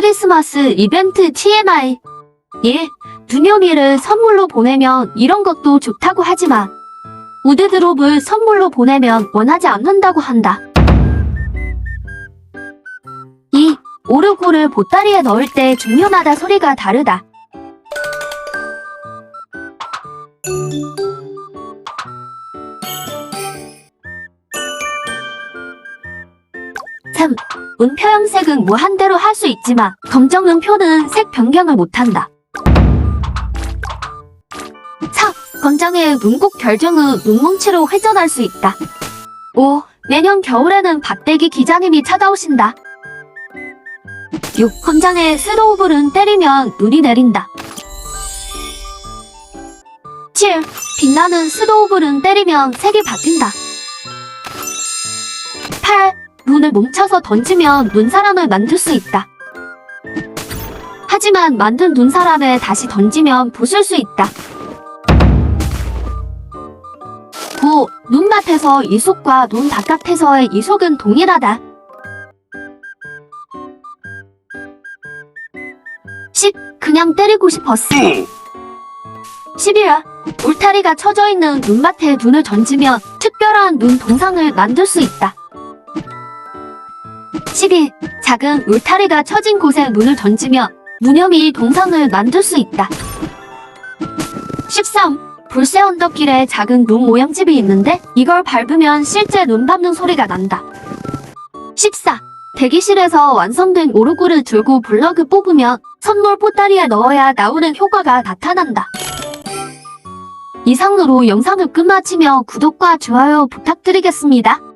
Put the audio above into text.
크리스마스 이벤트 TMI 1. 두녀미를 선물로 보내면 이런 것도 좋다고 하지만 우드드롭을 선물로 보내면 원하지 않는다고 한다. 2. 오르골을 보따리에 넣을 때 종류마다 소리가 다르다. 3. 운표 형색은 무한대로 할 수 있지만 검정 음표는 색 변경을 못한다. 4. 건장의 눈곱 결정은 눈뭉치로 회전할 수 있다. 5. 내년 겨울에는 박대기 기자님이 찾아오신다. 6. 건장의 스로우블은 때리면 눈이 내린다. 7. 빛나는 스로우블은 때리면 색이 바뀐다. 8. 눈을 뭉쳐서 던지면 눈사람을 만들 수 있다. 하지만 만든 눈사람을 다시 던지면 부술 수 있다. 9. 눈밭에서 이속과 눈 바깥에서의 이속은 동일하다. 10. 그냥 때리고 싶었어. 11. 울타리가 쳐져 있는 눈밭에 눈을 던지면 특별한 눈 동상을 만들 수 있다. 12. 작은 울타리가 쳐진 곳에 눈을 던지면 무념이 동상을 만들 수 있다. 13. 불새 언덕길에 작은 눈 모양집이 있는데 이걸 밟으면 실제 눈 밟는 소리가 난다. 14. 대기실에서 완성된 오르골을 들고 블럭을 뽑으면 선물 보따리에 넣어야 나오는 효과가 나타난다. 이상으로 영상을 끝마치며 구독과 좋아요 부탁드리겠습니다.